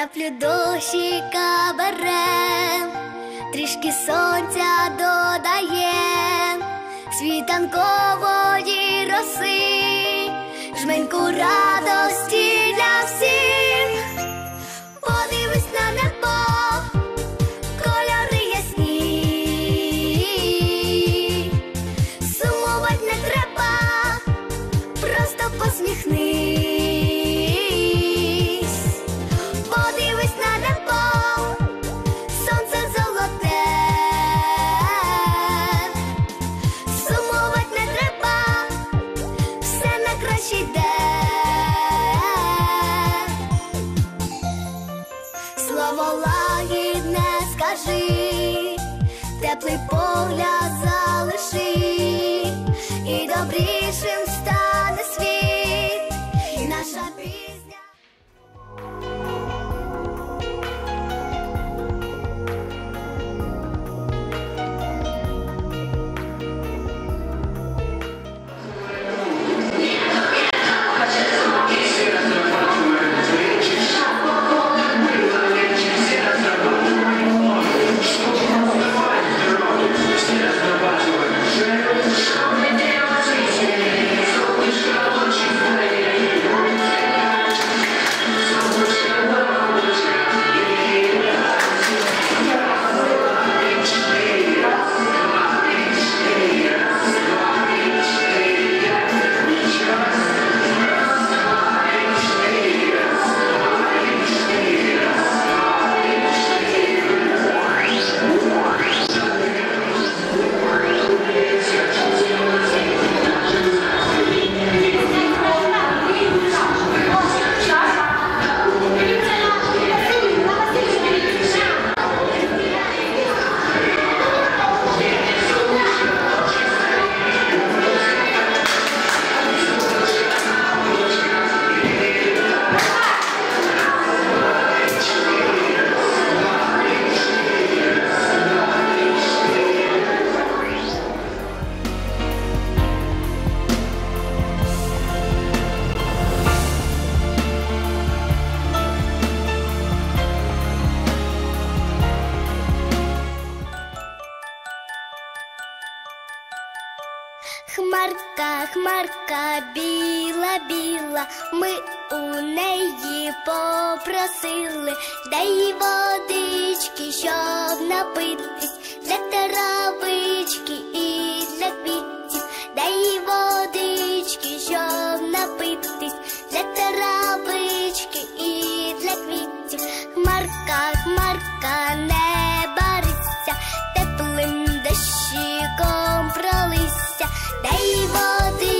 краплю дощика берем, трішки сонця додає, світанкової роси, жменьку радості лагідне скажи, теплий погляд залиши, і добрішим ми у неї попросили, дай водички, щоб напитись, для травички і для квітів, дай водички, щоб напитись, для травички і для квітів. Хмарка, хмарка, не барися, теплим дощиком пролися, дай водички,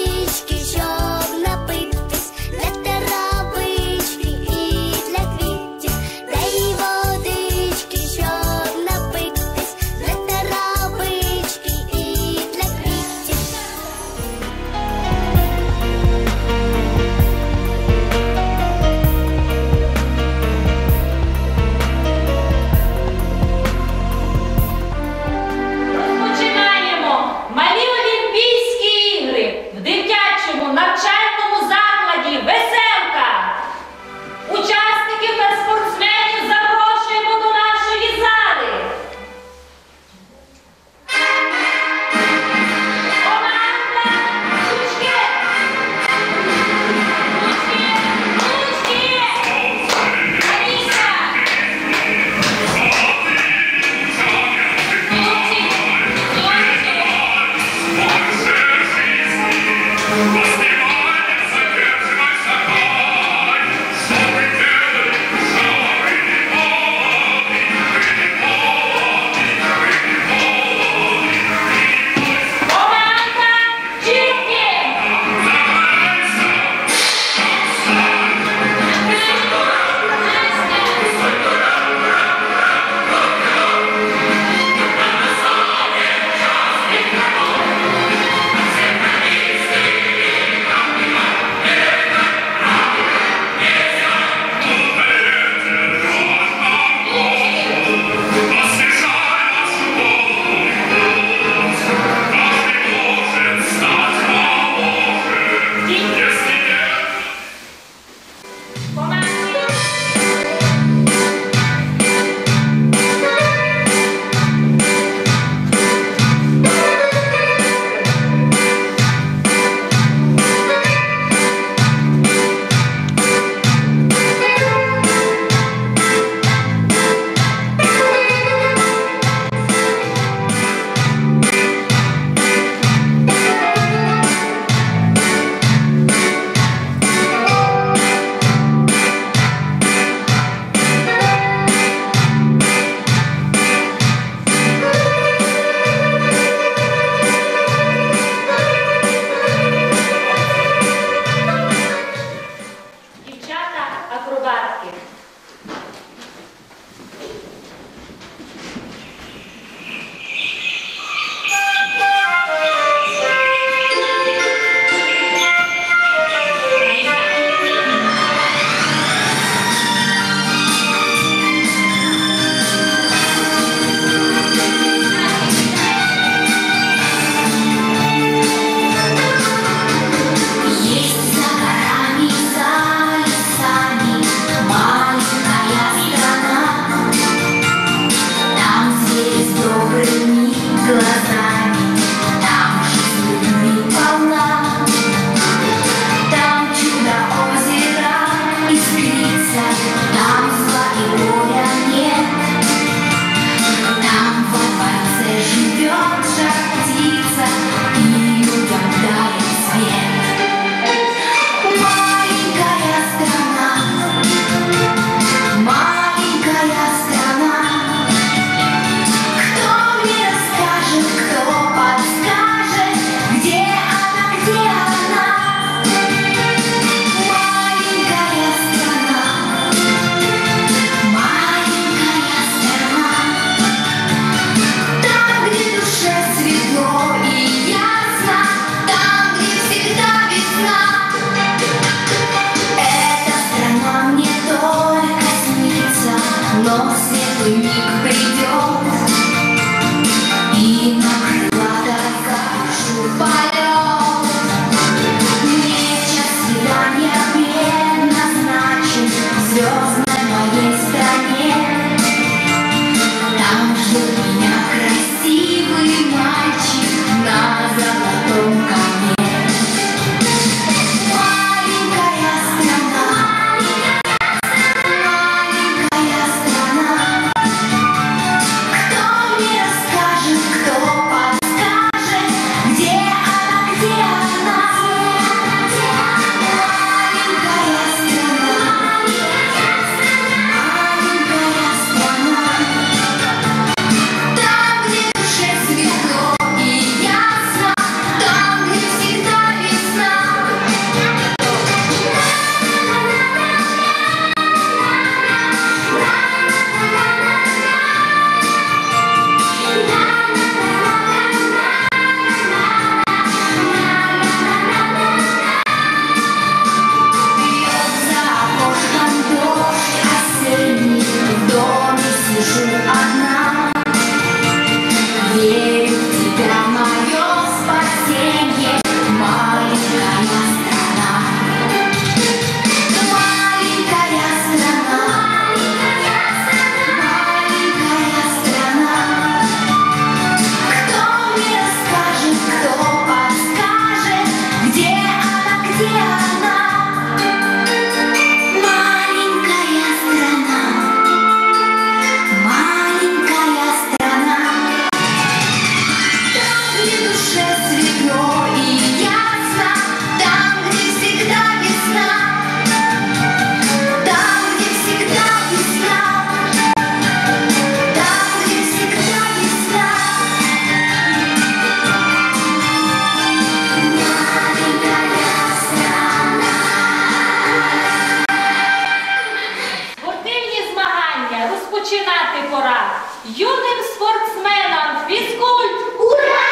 юним спортсменам фізкульт! Ура!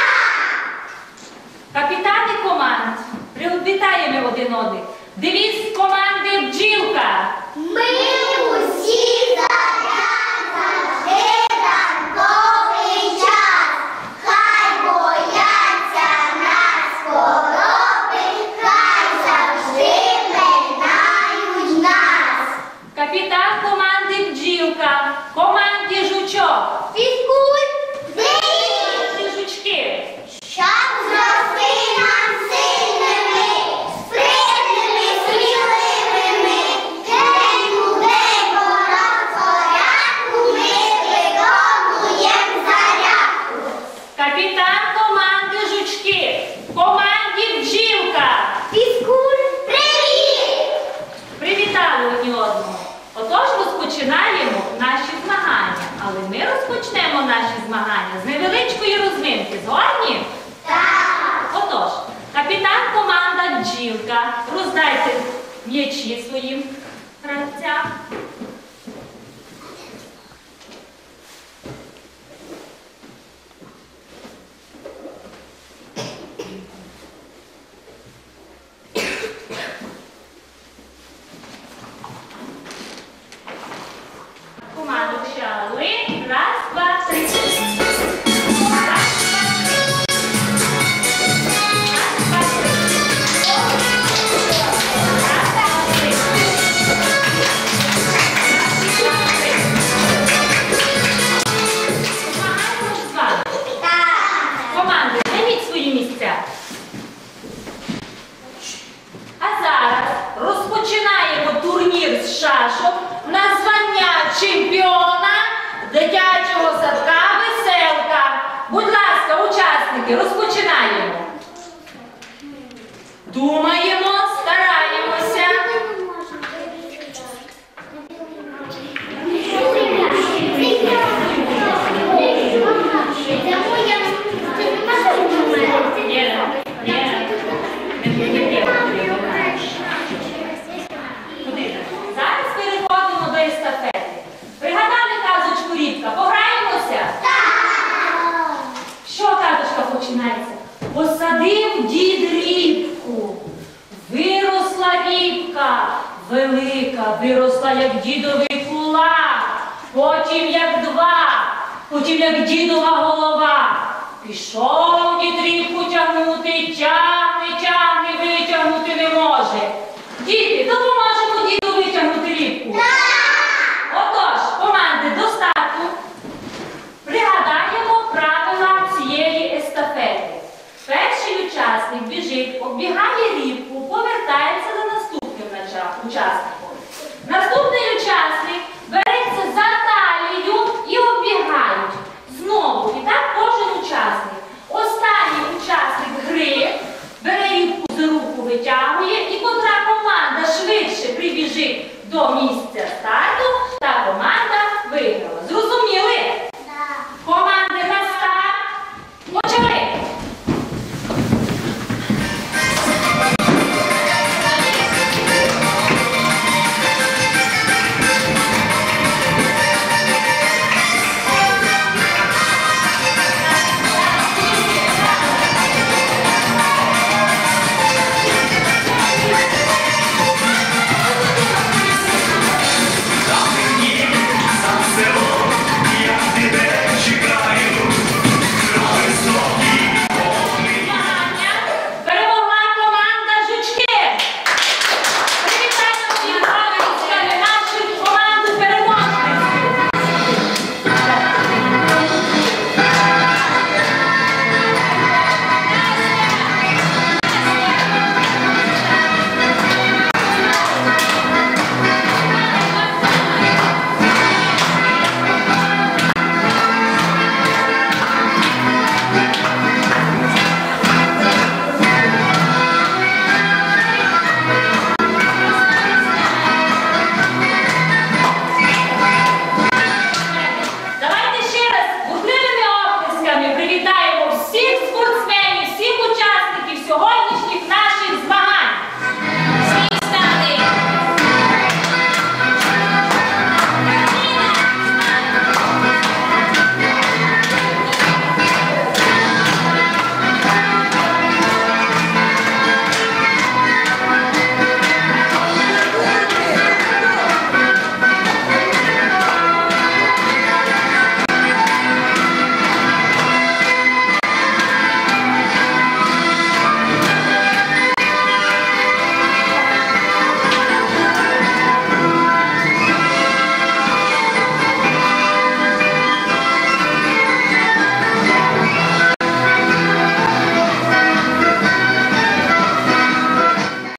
Капітани команд, привітаємо один одних. Девіз команди бджілка. Ми усі за як дідова голова. Пішов дідрівку тягнути, тягне, тягне, витягнути не може. Діти, допоможемо діду витягнути рібку. Отож, команди до старту пригадаємо правила цієї естафети. Перший учасник біжить, оббігає рівку, повертається до наступного учасника.